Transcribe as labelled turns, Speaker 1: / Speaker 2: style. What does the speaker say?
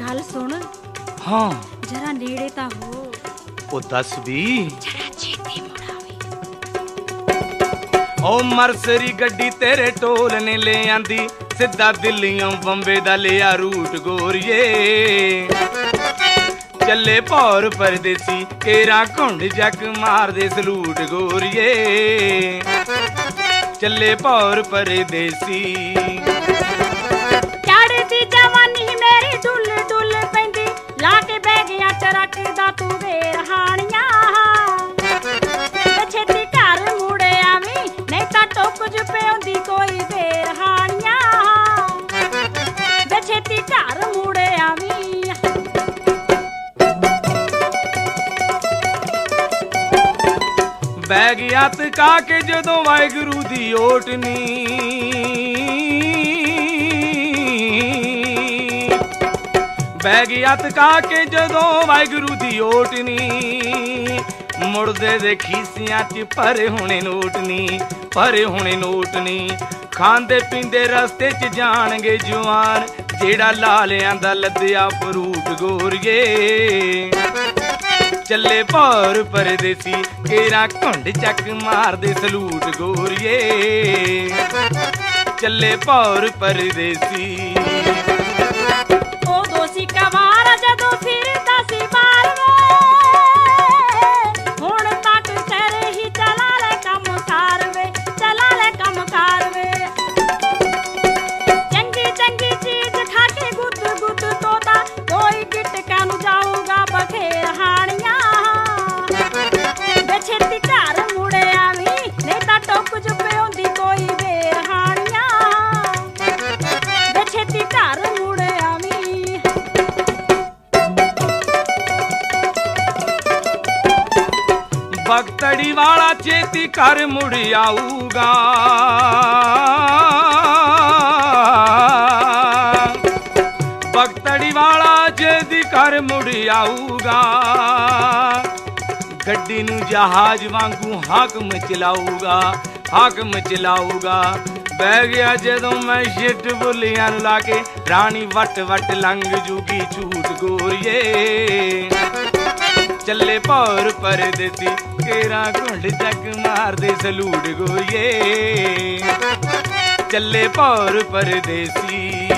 Speaker 1: ਗੱਲ ਸੁਣ।
Speaker 2: ਹਾਂ।
Speaker 1: ਜਰਾ ਨੇੜੇ ਤਾਂ ਹੋ।
Speaker 2: ਉਹ ਦੱਸ ਵੀ।
Speaker 1: ਜਰਾ ਛੇਤੀ ਮੁੜਾਵੇ
Speaker 2: ਓ ਮਰਸਰੀ ਗੱਡੀ ਤੇਰੇ ਟੋਲ ਨੇ ਲੈ ਆਂਦੀ। ਸਿੱਧਾ ਦਿੱਲੀੋਂ ਬੰਬੇ ਦਾ ਲਿਆ ਰੂਟ ਗੋਰੀਏ। ਚੱਲੇ ਭੌਰ ਪਰਦੇਸੀ ਕੇਰਾ ਘੁੰਡ ਜੱਕ ਮਾਰਦੇ ਸਲੂਟ ਗੋਰੀਏ। ਚੱਲੇ ਭੌਰ ਪਰਦੇਸੀ।
Speaker 1: ਤੂੰ ਵੇ ਰਹਾਣੀਆਂ ਤੇ ਛੇਤੀ ਘਰ ਮੁੜੇ ਆਵੀਂ, ਨਹੀਂ ਤਾਂ ਟੁੱਕ ਜੁ ਪਿਉਂਦੀ ਕੋਈ ਵੇ ਰਹਾਣੀਆਂ ਤੇ ਛੇਤੀ ਘਰ ਮੁੜੇ ਆਵੀਂ।
Speaker 2: ਬੈਗ ਹੱਥ ਕਾ ਕੇ ਜਦੋਂ ਵਾਹਿਗੁਰੂ ਦੀ ਓਟਨੀ ਬੈਗ ਹੱਥ ਕਾ ਕੇ ਜਦੋਂ ਵਾਹਿਗੁਰੂ ਦੀ ਓਟਨੀ। ਮੁੜਦੇ ਦੇ ਖੀਸਿਆਂ 'ਚ ਭਰੇ ਹੋਣੇ ਨੋਟਨੀ, ਭਰੇ ਹੋਣੇ ਨੋਟਨੀ। ਖਾਂਦੇ ਪੀਂਦੇ ਰਸਤੇ 'ਚ ਜਾਣਗੇ ਜਵਾਨ, ਜਿਹੜਾ ਲਾਲਿਆਂ ਦਾ ਲੱਦਿਆ ਫਰੂਟ ਗੋਰੀਏ। ਚੱਲੇ ਭੌਰ ਪਰਦੇਸੀ, ਕੇਰਾ ਘੁੰਡ ਚੱਕ ਮਾਰਦੇ ਸਲੂਟ ਗੋਰੀਏ। ਚੱਲੇ ਭੌਰ ਪਰਦੇਸੀ। ਭਗਤੜੀ ਵਾਲਾ ਚੇਤੀ ਘਰ ਮੁੜ ਆਊਗਾ। ਬਖਤੜੀ ਵਾਲਾ ਛੇਤੀ ਘਰ ਮੁੜ ਆਊਗਾ। ਗੱਡੀ ਨੂੰ ਜਹਾਜ਼ ਵਾਂਗੂ ਹਾਕਮ ਚਲਾਊਗਾ ਹਾਕਮ ਚਲਾਊਗਾ। ਬਹਿ ਗਿਆ ਜਦੋਂ ਮੈਂ ਸ਼ਿਟ ਬੁੱਲੀਆਂ ਨੂੰ ਲਾ ਕੇ, ਰਾਣੀ ਵਟ ਵਟ ਲੰਘ ਜੂਗੀ ਝੂਠ ਗੋਰੀਏ। ਚੱਲੇ ਭੌਰ ਪਰਦੇਸੀ ਕੇਰਾ ਘੁੰਡ ਜੱਗ ਮਾਰਦੇ ਸਲੂਟ ਗੋਰੀਏ ਚੱਲੇ ਭੌਰ ਪਰਦੇਸੀ